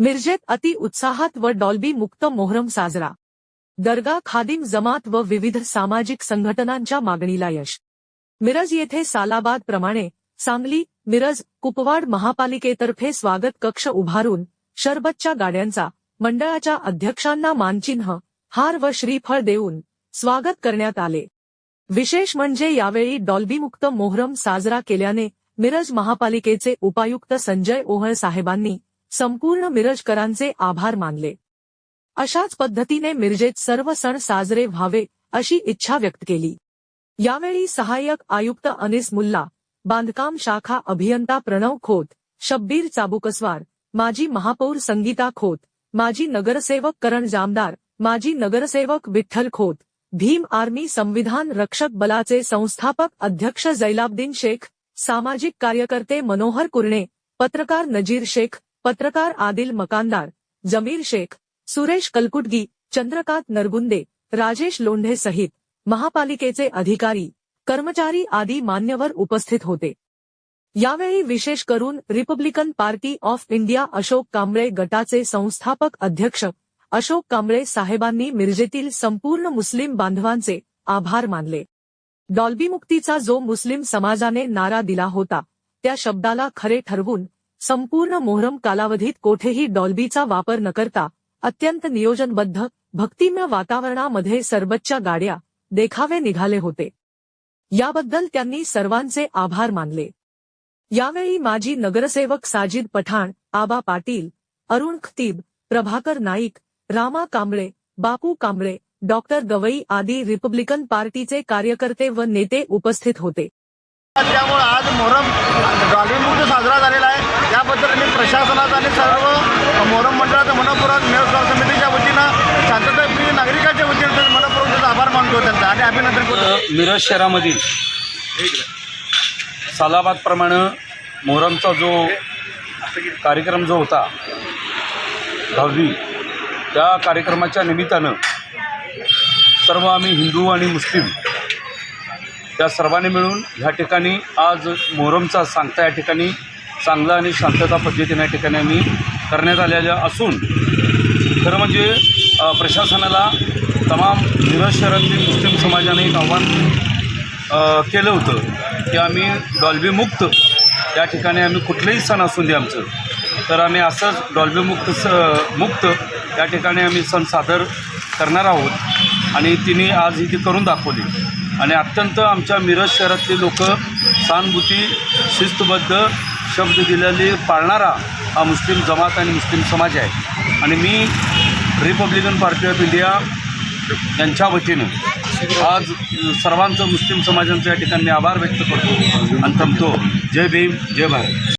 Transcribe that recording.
मिरजेत अति उत्साहात व डॉल्बी मुक्त मोहरम साजरा. दर्गा खादिम जमात व विविध सामाजिक संघटनांच्या मागणीला यश. मिरज येथे सालाबाद प्रमाणे सांगली मिरज कुपवाड महापालिकेतर्फे स्वागत कक्ष उभारून शरबतच्या गाड्यांचा मंडळाच्या अध्यक्षांना मानचिन्ह हार व श्रीफळ देऊन स्वागत करण्यात आले. विशेष म्हणजे यावेळी डॉल्बीमुक्त मोहरम साजरा केल्याने मिरज महापालिकेचे उपायुक्त संजय ओहळ साहेबांनी संपूर्ण मिरजकरांचे आभार मानले. अशाच पद्धतीने मिरजेत सर्व सण साजरे व्हावे अशी इच्छा व्यक्त केली. यावेळी सहाय्यक आयुक्त अनिस मुल्ला बांधकाम शाखा अभियंता प्रणव खोत शब्बीर चाबुकस्वार माजी महापौर संगीता खोत माजी नगरसेवक करण जामदार माजी नगरसेवक विठ्ठल खोत भीम आर्मी संविधान रक्षक बलाचे संस्थापक अध्यक्ष जैलाब्दीन शेख सामाजिक कार्यकर्ते मनोहर कुरणे पत्रकार नजीर शेख पत्रकार आदिल मकानदार जमीर शेख सुरेश कलकुटगी चंद्रकांत नरगुंदे राजेश लोंढे सहित महापालिकेचे अधिकारी कर्मचारी आदी मान्यवर उपस्थित होते. यावेळी विशेष करून Republican Party of India Ashok Kamble गटाचे संस्थापक अध्यक्ष अशोक कांबळे साहेबांनी मिरजेतील संपूर्ण मुस्लिम बांधवांचे आभार मानले. डॉल्बीमुक्तीचा जो मुस्लिम समाजाने नारा दिला होता त्या शब्दाला खरे ठरवून संपूर्ण मोहरम कालावधीत कोठेही डॉल्बीचा वापर न करता अत्यंत नियोजनबद्ध भक्तिमय वातावरणामध्ये सरबतच्या गाड्या देखावे निघाले होते. याबद्दल त्यांनी सर्वांचे आभार मानले. यावेळी माजी नगरसेवक साजिद पठाण आबा पाटील अरुण खतीब प्रभाकर नाईक रामा कांबळे बापू कांबळे डॉक्टर गवई आदी रिपब्लिकन पार्टीचे कार्यकर्ते व नेते उपस्थित होते. त्यामुळे आज मोहरम डॉल्बीमुक्त साजरा झालेला आहे त्याबद्दल मी प्रशासनाचा आणि सर्व मोहरम मंडळाचं मनपूर्वक मेळगाव समितीच्या वतीनं शांतताप्रिय नागरिकांच्या वतीनं मनपूर्वक त्याचा आभार मानतो त्यांचा आणि अभिनंदन करतो. मिरज शहरामधील सालाबादप्रमाणे मोहरमचा जो कार्यक्रम जो होता दहावी त्या कार्यक्रमाच्या निमित्तानं सर्व आम्ही हिंदू आणि मुस्लिम त्या सर्वांनी मिळून ह्या ठिकाणी आज मोहरमचा सांगता या ठिकाणी चांगलं आणि शांतता पद्धतीने या ठिकाणी आम्ही करण्यात आलेल्या असून खरं म्हणजे प्रशासनाला तमाम मिरज शहरातील मुस्लिम समाजाने एक आव्हान केलं होतं की आम्ही डॉल्बीमुक्त या ठिकाणी आम्ही कुठलंही सण असू दे आमचं. तर आम्ही असंच डॉल्बीमुक्त स मुक्त या ठिकाणी आम्ही सण सादर करणार आहोत आणि तिने आज ही ती करून दाखवली. आणि अत्यंत आमच्या मिरज शहरातले लोक सहानुभूती शिस्तबद्ध शब्द दिलेली पाळणारा हा मुस्लिम जमात आणि मुस्लिम समाज आहे. आणि मी रिपब्लिकन पार्टी ऑफ इंडिया यांच्या वतीनं आज सर्वांचं मुस्लिम समाजांचं या ठिकाणी आभार व्यक्त करतो आणि थांबतो. जय भीम जय भारत.